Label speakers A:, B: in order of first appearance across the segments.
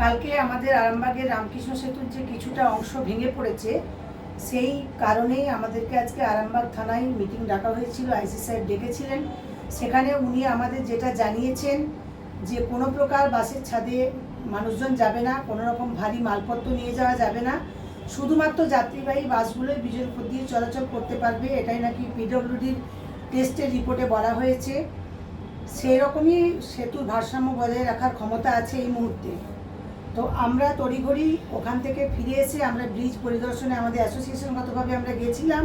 A: কালকে আমাদের আরামবাগের রামকৃষ্ণ সেতুর যে কিছুটা অংশ ভেঙে পড়েছে, সেই কারণেই আমাদেরকে আজকে আরামবাগ থানায় মিটিং ডাকা হয়েছিল, আইসি সাহেব ডেকেছিলেন। সেখানে উনি আমাদের যেটা জানিয়েছেন যে কোনো প্রকার বাসের ছাদে মানুষজন যাবে না, কোনো রকম ভারী মালপত্র নিয়ে যাওয়া যাবে না। শুধুমাত্র যাত্রীবাহী বাসগুলোই বীজের উপর দিয়ে চলাচল করতে পারবে, এটাই নাকি পিডব্লিউডির টেস্টের রিপোর্টে বলা হয়েছে। সেই রকমই সেতুর ভারসাম্য বজায় রাখার ক্ষমতা আছে এই মুহূর্তে। তো আমরা তড়িঘড়ি ওখান থেকে ফিরে এসে আমরা ব্রিজ পরিদর্শনে আমাদের অ্যাসোসিয়েশনগতভাবে আমরা গেছিলাম।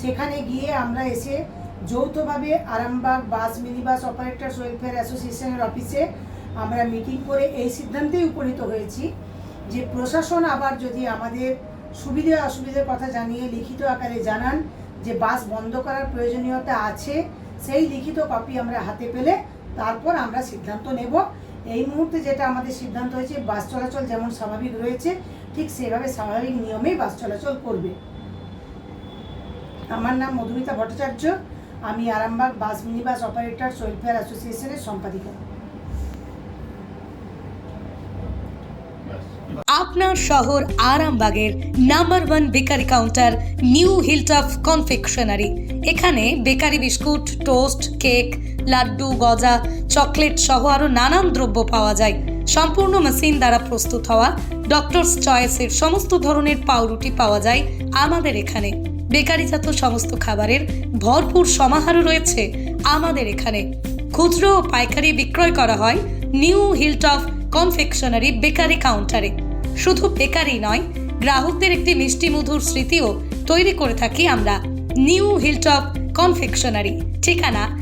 A: সেখানে গিয়ে আমরা এসে যৌথভাবে Arambagh bus mini bus operators welfare অ্যাসোসিয়েশনের অফিসে আমরা মিটিং করে এই সিদ্ধান্তেই উপনীত হয়েছি যে প্রশাসন আবার যদি আমাদের সুবিধে অসুবিধার কথা জানিয়ে লিখিত আকারে জানান যে বাস বন্ধ করার প্রয়োজনীয়তা আছে, সেই লিখিত কপি আমরা হাতে পেলে তারপর আমরা সিদ্ধান্ত নেব। এই মুহূর্তে যেটা আমাদের সিদ্ধান্ত হয়েছে, বাস চলাচল যেমন স্বাভাবিক রয়েছে, ঠিক সেভাবে স্বাভাবিক নিয়মেই বাস চলাচল করবে। আমার নাম মধুমিতা ভট্টাচার্য, আমি Arambagh bus mini bus operators welfare অ্যাসোসিয়েশনের সম্পাদিকা।
B: আপনার শহর আরামবাগের number one bakery counter, new Hilltop confectionery. এখানে bakery biscuit, toast, cake laddu, গজা, চকলেট সহ আরও নানান দ্রব্য পাওয়া যায়। সম্পূর্ণ মেশিন দ্বারা প্রস্তুত হওয়া ডক্টরস চয়েসের সমস্ত ধরনের পাউরুটি পাওয়া যায় আমাদের এখানে। বেকারিজাত সমস্ত খাবারের ভরপুর সমাহারও রয়েছে আমাদের এখানে। খুচরো ও পাইকারি বিক্রয় করা হয় নিউ হিলটপ কনফেকশনারি বেকারি কাউন্টারে। শুধু বেকারি নয়, গ্রাহকদের একটি মিষ্টি মধুর স্মৃতিও তৈরি করে থাকি আমরা। New Hilltop confectionery. ঠিকানা